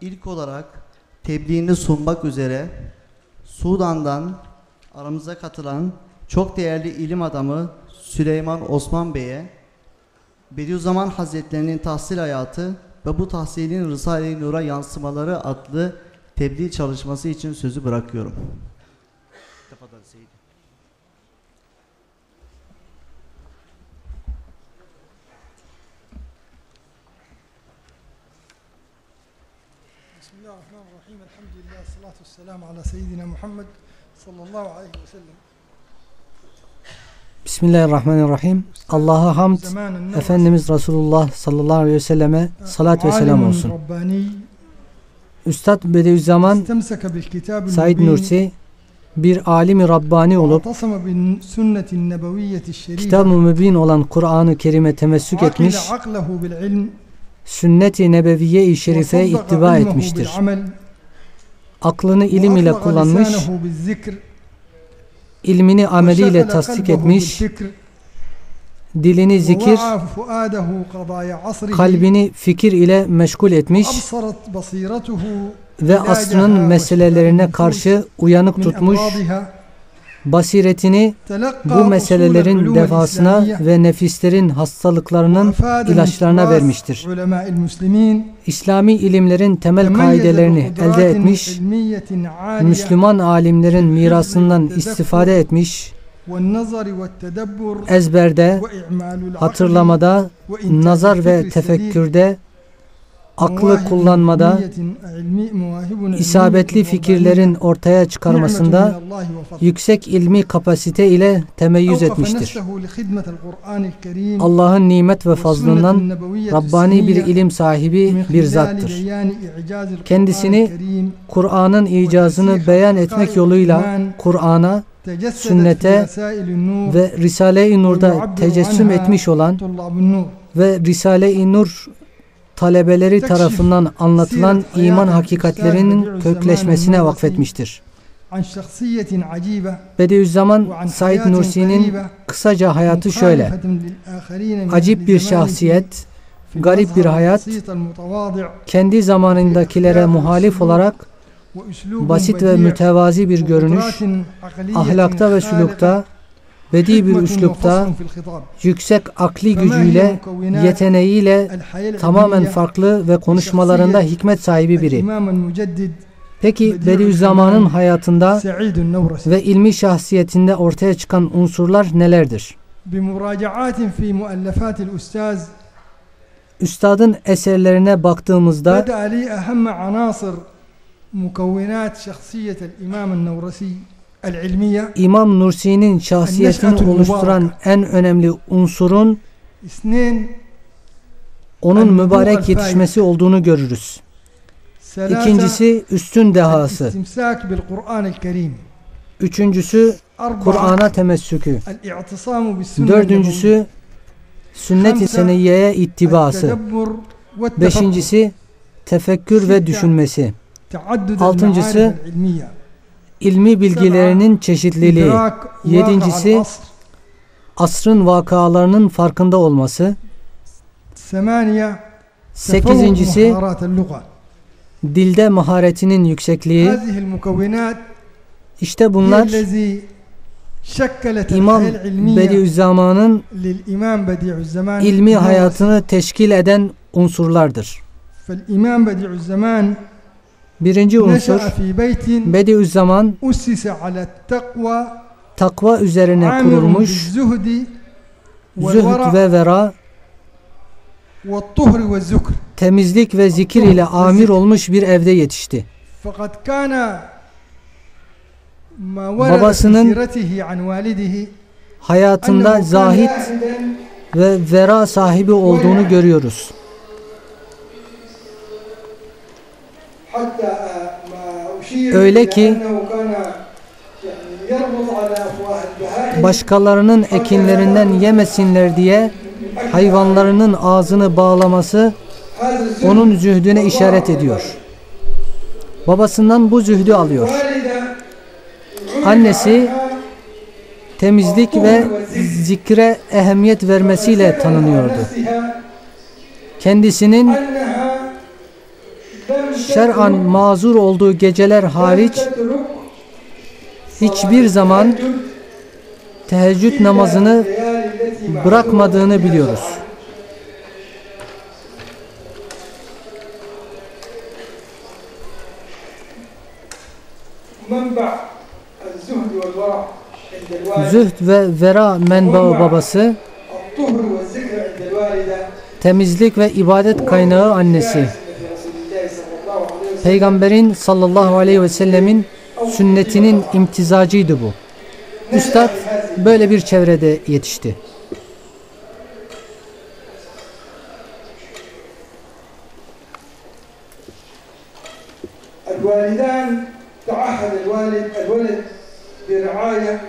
ilk olarak tebliğini sunmak üzere Sudan'dan aramıza katılan çok değerli ilim adamı Süleyman Osman Bey'e Bediüzzaman Hazretlerinin tahsil hayatı ve bu tahsilin Risale-i Nur'a yansımaları adlı tebliğ çalışması için sözü bırakıyorum. والسلام على سيدنا محمد صلى الله عليه وسلم Bismillahirrahmanirrahim. Allah'a hamd, زمان النور Efendimiz Resulullah sallallahu aleyhi ve selleme salat ve selam عالم olsun. رباني Üstad Bediüzzaman استمسك بالكتاب Said المبين Nursi bir alimi Rabbani olup واعتصم بالسنة النبوية الشريفة kitab-ı mübin olan Kur'an-ı Kerim'e temessük وعقل etmiş, عقله بالعلم sünnet-i nebeviye-i şerifeye وصدق ittiba علمه etmiştir. aklını ilim ile kullanmış, ilmini ameliyle tasdik etmiş, dilini zikir, kalbini fikir ile meşgul etmiş ve asrının meselelerine karşı uyanık tutmuş, basiretini bu meselelerin defasına ve nefislerin hastalıklarının ilaçlarına vermiştir. İslami ilimlerin temel kaidelerini elde etmiş, Müslüman alimlerin mirasından istifade etmiş, ezberde, hatırlamada, nazar ve tefekkürde aklı kullanmada, isabetli fikirlerin ortaya çıkarmasında yüksek ilmi kapasite ile temeyyüz etmiştir. Allah'ın nimet ve fazlından Rabbani bir ilim sahibi bir zattır. Kendisini Kur'an'ın icazını beyan etmek yoluyla Kur'an'a sünnete ve Risale-i Nur'da tecessüm etmiş olan ve Risale-i Nur talebeleri tarafından anlatılan iman hakikatlerinin kökleşmesine vakfetmiştir. Bediüzzaman Said Nursi'nin kısaca hayatı şöyle. Acip bir şahsiyet, garip bir hayat, kendi zamanındakilere muhalif olarak basit ve mütevazi bir görünüş, ahlakta ve sulukta, bedi bir üslupta yüksek akli gücüyle, yeteneğiyle tamamen farklı ve konuşmalarında hikmet sahibi biri. Peki Bediüzzaman'ın hayatında ve ilmi şahsiyetinde ortaya çıkan unsurlar nelerdir? Üstadın eserlerine baktığımızda İmam Nursi'nin şahsiyetini oluşturan en önemli unsurun onun mübarek yetişmesi olduğunu görürüz. İkincisi üstün dehası. Üçüncüsü Kur'an'a temessükü. Dördüncüsü sünnet-i seneyyeye ittibası. Beşincisi tefekkür ve düşünmesi. Altıncısı ilmi bilgilerinin çeşitliliği. Yedincisi asrın vakalarının farkında olması. Sekizincisi dilde maharetinin yüksekliği. İşte bunlar İmam Bediüzzaman'ın ilmi hayatını teşkil eden unsurlardır. Birinci unsur Bediüzzaman takva üzerine kurulmuş zühd ve vera temizlik ve zikir ile amir olmuş bir evde yetişti. Babasının hayatında zahit ve vera sahibi olduğunu görüyoruz. Öyle ki başkalarının ekinlerinden yemesinler diye hayvanlarının ağzını bağlaması onun zühdüne işaret ediyor. Babasından bu zühdü alıyor. Annesi temizlik ve zikre ehemmiyet vermesiyle tanınıyordu. Kendisinin şer'an mazur olduğu geceler hariç hiçbir zaman teheccüd namazını bırakmadığını biliyoruz. Zühd ve vera menbaı babası temizlik ve ibadet kaynağı annesi. Peygamberin sallallahu aleyhi ve sellemin sünnetinin imtizacıydı bu. Üstad böyle bir çevrede yetişti. الوالدان تعهد الوالد الولد برعاية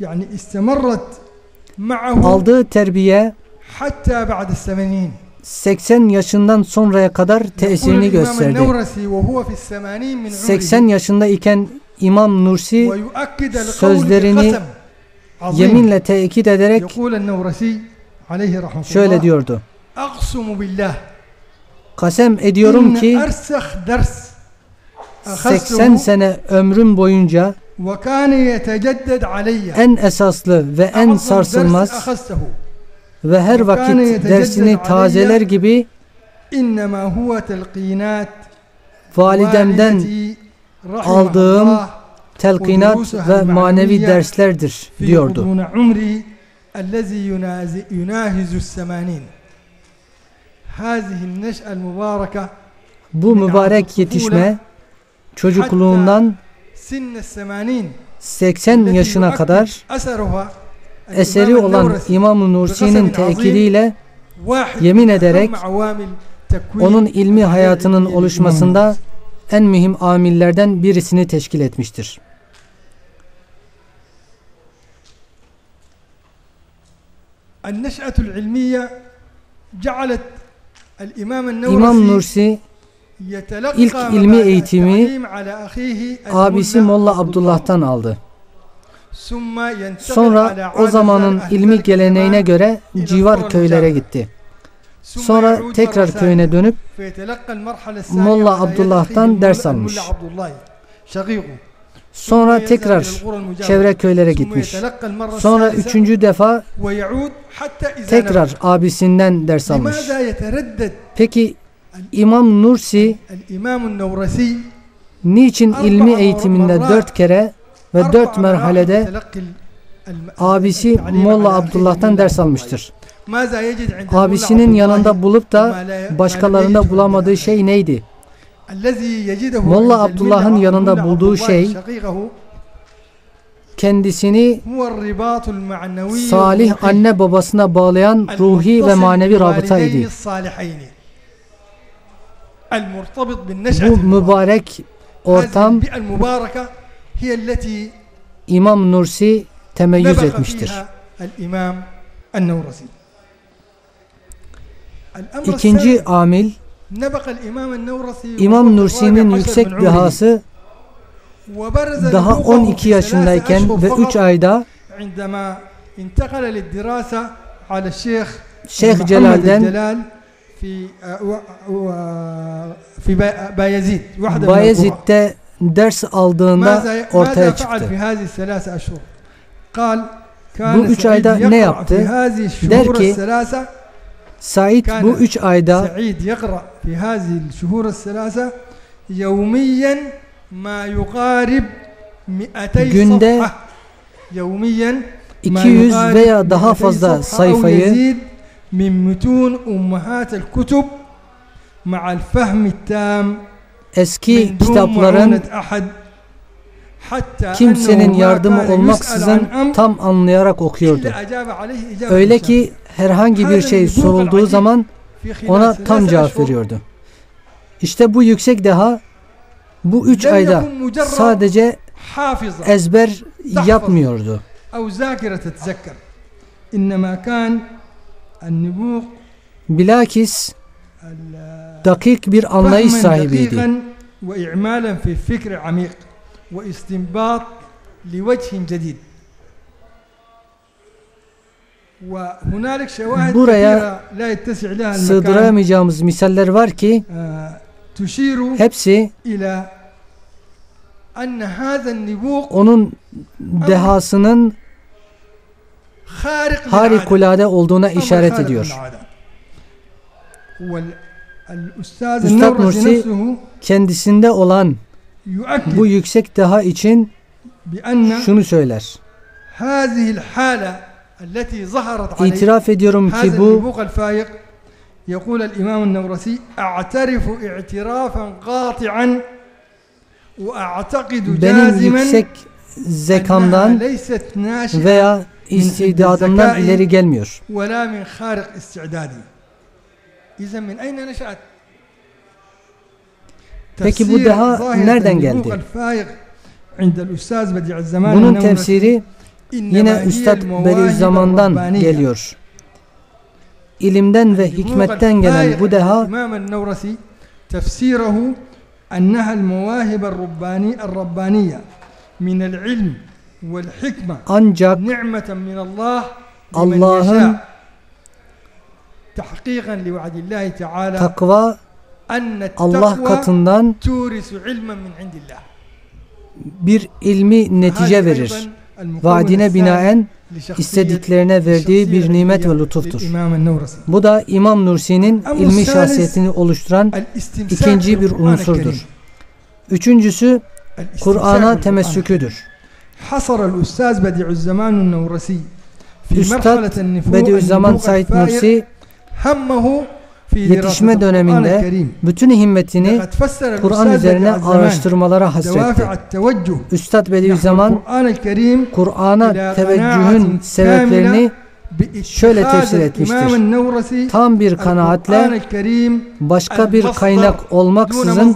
يعني استمرت معه Aldığı terbiye حتى بعد الثمانين 80 yaşından sonraya kadar tesirini gösterdi. 80 yaşında iken İmam Nursi sözlerini yeminle tekit ederek şöyle diyordu. Kasem ediyorum ki 80 sene ömrüm boyunca en esaslı ve en sarsılmaz ve her vakit dersini tazeler gibi validemden aldığım telkinat ve manevi derslerdir diyordu. Bu mübarek yetişme çocukluğundan 80 yaşına kadar eseri olan İmam Nursi'nin tekiriyle yemin ederek onun ilmi hayatının oluşmasında en mühim amillerden birisini teşkil etmiştir. İmam Nursi ilk ilmi eğitimi abisi Molla Abdullah'tan aldı. Sonra o zamanın ilmi geleneğine göre civar köylere gitti. Sonra tekrar köyüne dönüp Molla Abdullah'tan ders almış. Sonra tekrar çevre köylere gitmiş. Sonra üçüncü defa tekrar abisinden ders almış. Peki İmam Nursi niçin ilmi eğitiminde dört kere ve dört merhalede abisi Molla Abdullah'tan ders almıştır. Abisinin yanında bulup da başkalarında bulamadığı şey neydi? Molla Abdullah'ın yanında bulduğu şey kendisini salih anne babasına bağlayan ruhi ve manevi rabıtaydı. Bu mübarek ortam İmam Nursi temeyyüz etmiştir. İkinci amil İmam Nursi'nin yüksek dehası daha 12 yaşındayken ve 3 ayda Şeyh Celal'den Bayezid'de ders aldığında ortaya çıktı. Bu üç ayda ne yaptı? Der ki Said bu üç ayda Said yakra fi hazihi şuhur selasa yevmiyen ma yuqarib 200 günde 200 veya daha fazla sayfayı min mutun ummahat kutub ma'al fahmi tam eski kitapların kimsenin yardımı olmaksızın tam anlayarak okuyordu. Öyle ki herhangi bir şey sorulduğu zaman ona tam cevap veriyordu. İşte bu yüksek deha bu üç ayda sadece ezber yapmıyordu. Bilakis dakik bir anlayış sahibiydi. Buraya sığdıramayacağımız misaller var ki hepsi onun dehasının harikulade olduğuna işaret ediyor. للعادة. والأستاذ Üstad النورسي Nursi نفسه Kendisinde olan يؤكد bu yüksek deha için بأن şunu söyler. هذه الحالة التي ظهرت عليه İtiraf ediyorum هذا ki bu النبوغ الفايق يقول الإمام النورسي أعترف اعترافا قاطعا وأعتقد benim جازما yüksek أنها zekamdan ليست ناشئة veya istidadımdan ileri gelmiyor. ولا من خارق استعدادي İzen min eyne neş'at? Peki bu daha nereden geldi? Bunun tefsiri yine Üstad Bediüzzaman'dan geliyor. İlimden ve hikmetten gelen bu deha tefsirehu enneha mevahib rubbani rabbaniye min el ilm vel hikme ancak Allah'ın Takva Allah katından bir ilmi netice verir. Vaadine binaen istediklerine verdiği bir nimet ve lütuftur. Bu da İmam Nursi'nin ilmi şahsiyetini oluşturan ikinci bir unsurdur. Üçüncüsü Kur'an'a temessüküdür. Üstad Bediüzzaman Said Nursi hammehu yetişme döneminde bütün himmetini Kur'an üzerine araştırmalara hasretti. Üstad Bediüzzaman Kur'an'a teveccühün sebeplerini şöyle tefsir etmiştir. Tam bir kanaatle başka bir kaynak olmaksızın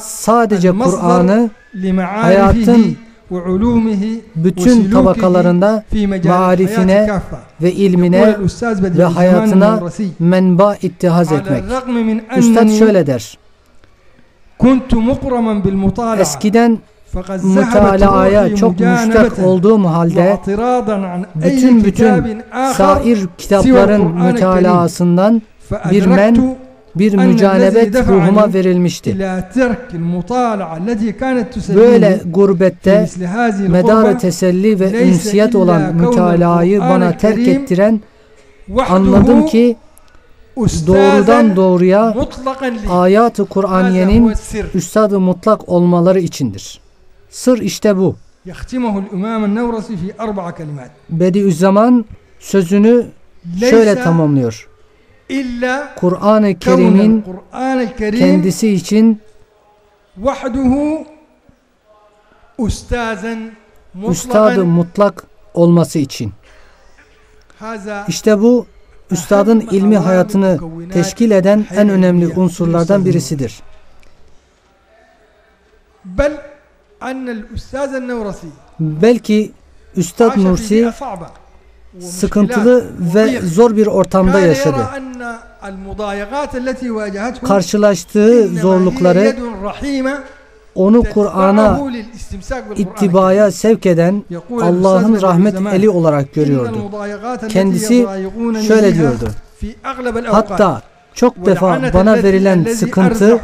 sadece Kur'an'ı hayatın bütün tabakalarında marifine ve ilmine ve hayatına menba ittihaz etmek. Üstad şöyle der. Eskiden mutalaaya çok müştak olduğum halde bütün bütün sair kitapların mütalaasından bir men bir mücanebet ruhuma verilmişti. Böyle gurbette medara teselli ve ünsiyet olan mütalayı bana terk ettiren anladım ki doğrudan doğruya ayat-ı Kur'aniyenin üstadı mutlak olmaları içindir. Sır işte bu. Bediüzzaman sözünü şöyle tamamlıyor. Kur'an-ı Kerim'in kendisi için vahduhu üstadı mutlak olması için. İşte bu üstadın ilmi hayatını teşkil eden en önemli unsurlardan birisidir. Belki Üstad Nursi sıkıntılı ve zor bir ortamda yaşadı karşılaştığı zorlukları onu Kur'an'a ittibaya sevk eden Allah'ın rahmet eli olarak görüyordu. Kendisi şöyle diyordu. Hatta çok defa bana verilen sıkıntı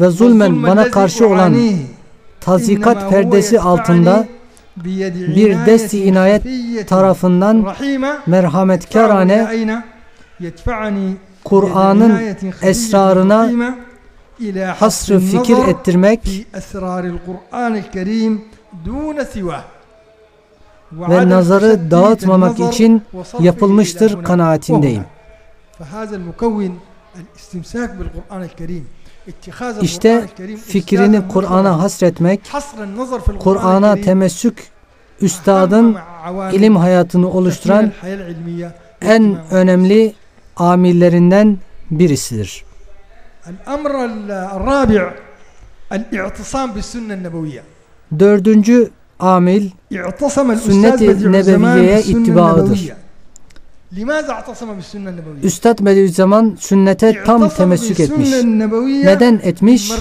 ve zulmen bana karşı olan tazikat perdesi altında bir desti inayet tarafından merhametkarane Kur'an'ın esrarına hasrı fikir ettirmek ve nazarı dağıtmamak için yapılmıştır kanaatindeyim. İşte fikrini Kur'an'a hasretmek, Kur'an'a temessük, üstadın ilim hayatını oluşturan en önemli amillerinden birisidir. Dördüncü amil sünnet-i nebeviyeye ittibağıdır. Üstad Bediüzzaman sünnete tam temessük etmiş. Neden etmiş?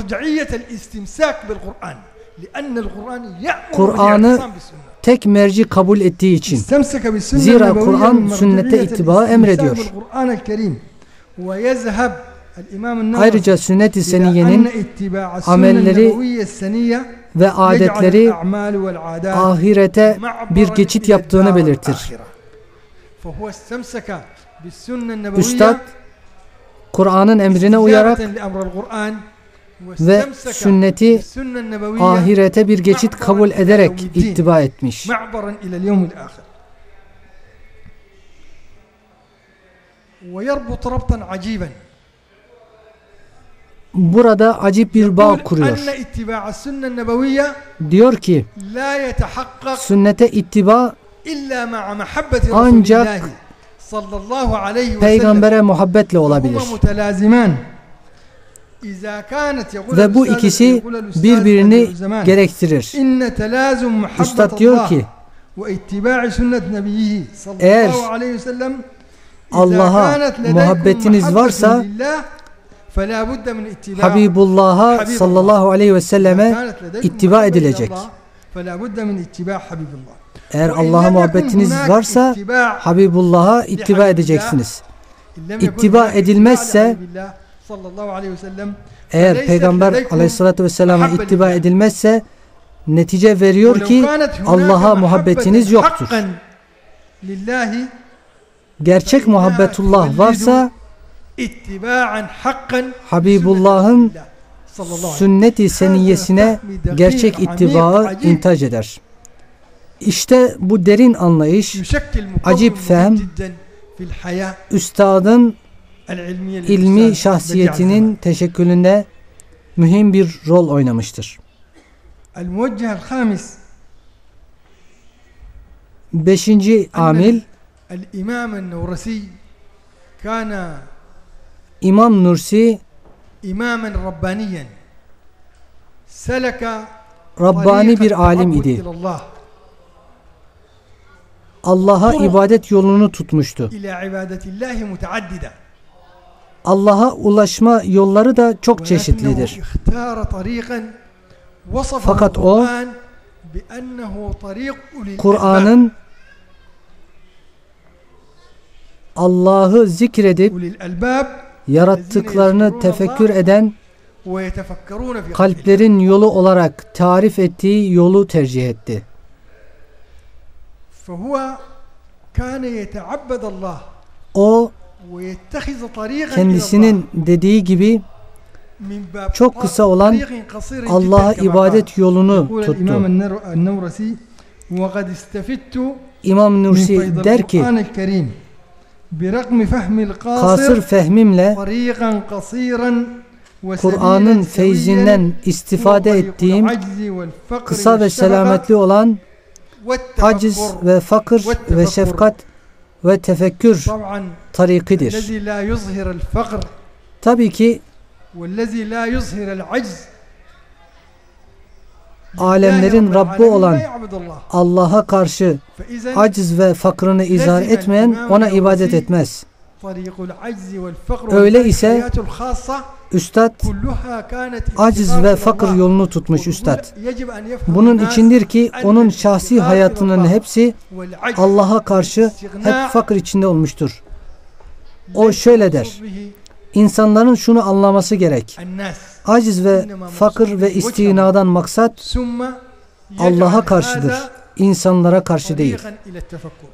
Kur'an'ı tek merci kabul ettiği için. Zira Kur'an sünnete ittiba emrediyor. Ayrıca sünnet-i seniyenin amelleri ve adetleri ahirete bir geçit yaptığını belirtir. Üstad, Kur'an'ın emrine uyarak ve sünneti ahirete bir geçit kabul ederek ittiba etmiş. Burada acip bir bağ kuruyor. Diyor ki sünnete ittiba ancak peygambere muhabbetle olabilir. Ve bu ikisi birbirini gerektirir. Üstad diyor ki eğer Allah'a muhabbetiniz varsa Habibullah'a sallallahu aleyhi ve selleme ittiba edilecek. Eğer Allah'a muhabbetiniz varsa Habibullah'a ittiba edeceksiniz. İttiba edilmezse sallallahu aleyhi ve sellem. Eğer peygamber aleyhissalatü vesselama ittiba edilmezse netice veriyor ki Allah'a muhabbetiniz yoktur. Gerçek muhabbetullah varsa Habibullah'ın sünnet-i seniyyesine gerçek ittibağı intaj eder. İşte bu derin anlayış, acip fehm, üstadın ilmi şahsiyetinin teşekkülünde mühim bir rol oynamıştır. Beşinci amil İmam Nursi imamen rabbaniyen selaka Rabbani bir alim idi. Allah'a ibadet yolunu tutmuştu. İla ibadetillahi muteaddida Allah'a ulaşma yolları da çok çeşitlidir. Fakat o Kur'an'ın Allah'ı zikredip yarattıklarını tefekkür eden kalplerin yolu olarak tarif ettiği yolu tercih etti. O kendisinin dediği gibi çok kısa olan Allah'a ibadet yolunu tuttu. İmam Nursi der ki kasır fehmimle Kur'an'ın feyzinden istifade ettiğim kısa ve selametli olan aciz ve fakir ve şefkat ve tefekkür tarikidir. Tabii ki alemlerin Rabbi olan Allah'a karşı aciz ve fakrını izhar etmeyen ona ibadet etmez. Öyle ise Üstad aciz ve fakir yolunu tutmuş üstad. Bunun içindir ki onun şahsi hayatının hepsi Allah'a karşı hep fakir içinde olmuştur. O şöyle der. İnsanların şunu anlaması gerek. Aciz ve fakir ve istinadan maksat Allah'a karşıdır. İnsanlara karşı değil.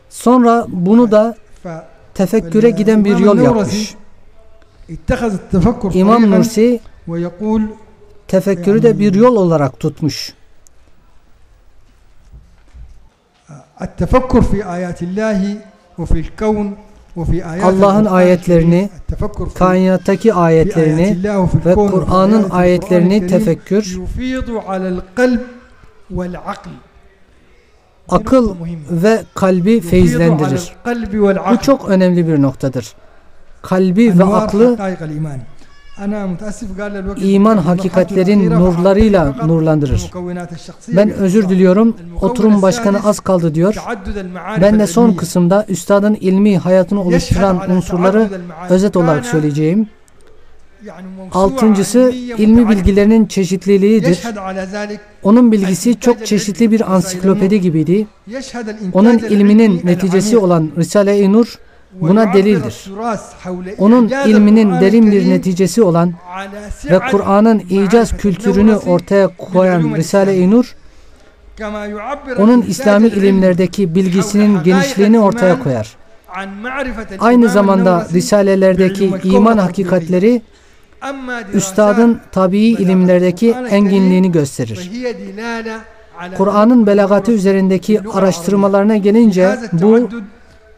Sonra bunu da tefekküre giden bir yol yapmış. اتخذ التفكر İmam طريقا Nursi ويقول tefekkürü de bir yol olarak tutmuş. التفكر في آيات الله وفي الكون وفي آيات Allah'ın القرآن ayetlerini, الكريم. التفكر في Kainattaki في آيات ayetlerini الله وفي ve الكون وفي Kur'an'ın آيات القرآن ayetlerini الكريم tefekkür, يفيض على القلب والعقل دي akıl نقطة مهمة. ve kalbi يفيض على feyizlendirir. القلب Bu والعقل çok önemli bir noktadır. kalbi ve aklı iman hakikatlerin nurlarıyla nurlandırır. Ben özür diliyorum. Oturum başkanı az kaldı diyor. Ben de son kısımda üstadın ilmi hayatını oluşturan unsurları özet olarak söyleyeceğim. Altıncısı ilmi bilgilerinin çeşitliliğidir. Onun bilgisi çok çeşitli bir ansiklopedi gibiydi. Onun ilminin neticesi olan Risale-i Nur buna delildir. Onun ilminin derin bir neticesi olan ve Kur'an'ın icaz kültürünü ortaya koyan Risale-i Nur, onun İslami ilimlerdeki bilgisinin genişliğini ortaya koyar. Aynı zamanda risalelerdeki iman hakikatleri üstadın tabii ilimlerdeki enginliğini gösterir. Kur'an'ın belagatı üzerindeki araştırmalarına gelince bu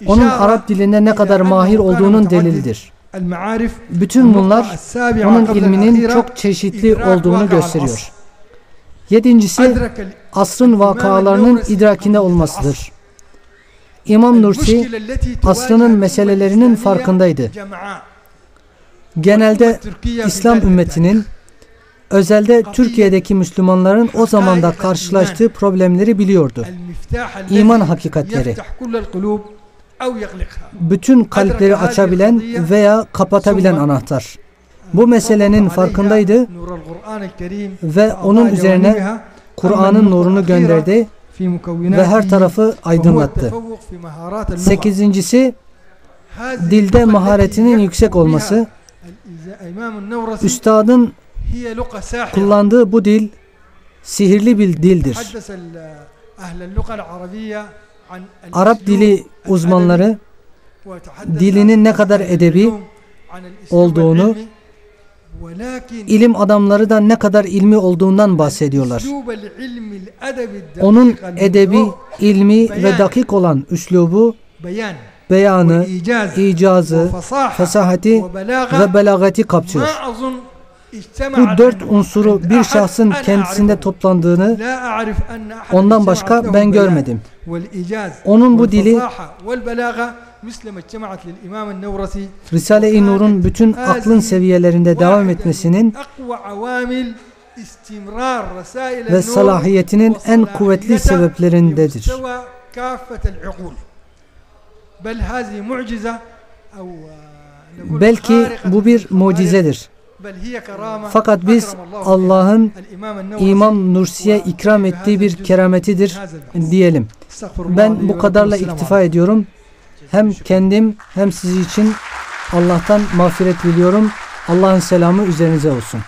onun Arap dilinde ne kadar mahir olduğunun delildir. Bütün bunlar onun ilminin çok çeşitli olduğunu gösteriyor. Yedincisi asrın vakalarının idrakinde olmasıdır. İmam Nursi asrının meselelerinin farkındaydı. Genelde İslam ümmetinin özelde Türkiye'deki Müslümanların o zamanda karşılaştığı problemleri biliyordu. İman hakikatleri bütün kalpleri açabilen veya kapatabilen anahtar. Bu meselenin farkındaydı ve onun üzerine Kur'an'ın nurunu gönderdi ve her tarafı aydınlattı. Sekizincisi, dilde maharetinin yüksek olması. Üstadın kullandığı bu dil, sihirli bir dildir. Arap dili uzmanları dilinin ne kadar edebi olduğunu, ilim adamları da ne kadar ilmi olduğundan bahsediyorlar. Onun edebi, ilmi ve dakik olan üslubu, beyanı, icazı, fesahati ve belagati kapsıyor bu dört unsuru bir şahsın kendisinde toplandığını ondan başka ben görmedim. Onun bu dili Risale-i Nur'un bütün aklın seviyelerinde devam etmesinin ve salahiyetinin en kuvvetli sebeplerindedir. Belki bu bir mucizedir. Fakat biz Allah'ın İmam Nursi'ye ikram ettiği bir kerametidir diyelim. Ben bu kadarla iktifa ediyorum. Hem kendim hem sizi için Allah'tan mağfiret diliyorum. Allah'ın selamı üzerinize olsun.